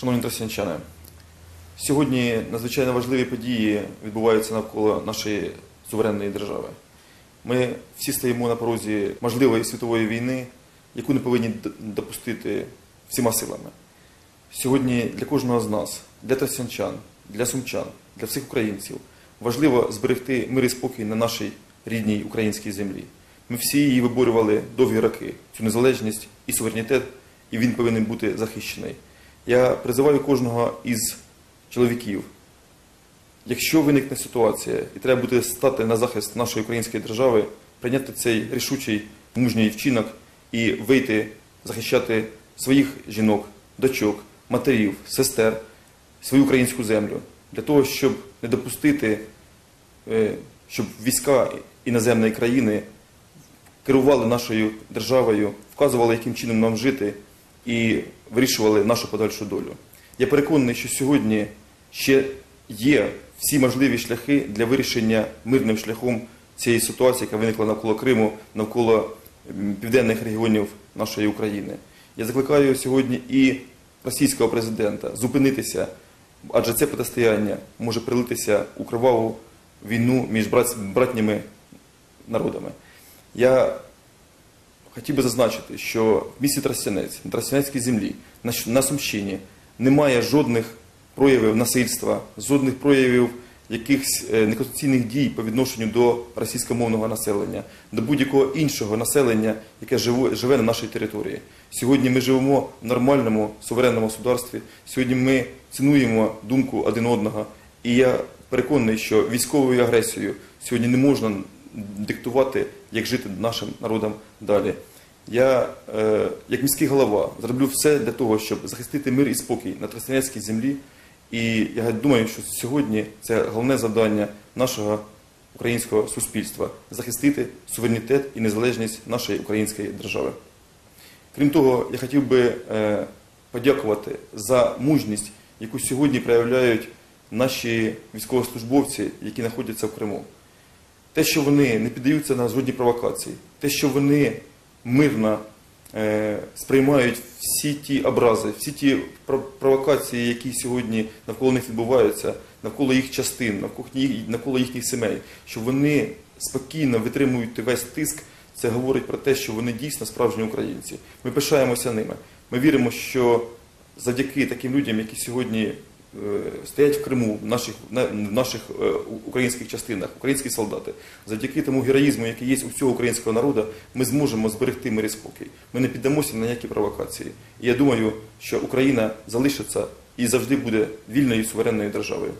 Шановні тростянчани, сьогодні надзвичайно важливі події відбуваються навколо нашої суверенної держави. Ми всі стоїмо на порозі можливої світової війни, яку не повинні допустити всіма силами. Сьогодні для кожного з нас, для тростянчан, для сумчан, для всіх українців важливо зберегти мир і спокій на нашій рідній українській землі. Ми всі її виборювали довгі роки, цю незалежність і суверенітет, і він повинен бути захищений. Я призиваю кожного із чоловіків, якщо виникне ситуація і треба буде стати на захист нашої української держави, прийняти цей рішучий мужній вчинок і вийти захищати своїх жінок, дочок, матерів, сестер, свою українську землю, для того, щоб не допустити, е, щоб війська іноземної країни керували нашою державою, вказували, яким чином нам жити, і вирішували нашу подальшу долю. Я переконаний, що сьогодні ще є всі можливі шляхи для вирішення мирним шляхом цієї ситуації, яка виникла навколо Криму, навколо південних регіонів нашої України. Я закликаю сьогодні і російського президента зупинитися, адже це протистояння може прилитися у криваву війну між брат- братніми народами. Я хотів би зазначити, що в місті Тростянець, на Тростянецькій землі, на, Сумщині немає жодних проявів насильства, жодних проявів якихось е, неконституційних дій по відношенню до російськомовного населення, до будь-якого іншого населення, яке живе, на нашій території. Сьогодні ми живемо в нормальному суверенному государстві. Сьогодні ми цінуємо думку один одного. І я переконаний, що військовою агресією сьогодні не можна диктувати, як жити нашим народам далі. Я, е, як міський голова, зроблю все для того, щоб захистити мир і спокій на Тростянецькій землі. І я думаю, що сьогодні це головне завдання нашого українського суспільства захистити суверенітет і незалежність нашої української держави. Крім того, я хотів би е, подякувати за мужність, яку сьогодні проявляють наші військовослужбовці, які знаходяться в Криму. Те, що вони не піддаються на жодні провокації, те, що вони мирно е, сприймають всі ті образи, всі ті провокації, які сьогодні навколо них відбуваються, навколо їх частин, навколо, їхніх сімей, що вони спокійно витримують весь тиск, це говорить про те, що вони дійсно справжні українці. Ми пишаємося ними. Ми віримо, що завдяки таким людям, які сьогодні стоять в Криму, в наших, в наших е, українських частинах, українські солдати, завдяки тому героїзму, який є у всього українського народу, ми зможемо зберегти мир і спокій. Ми не піддамося на ніякі провокації. І я думаю, що Україна залишиться і завжди буде вільною і суверенною державою.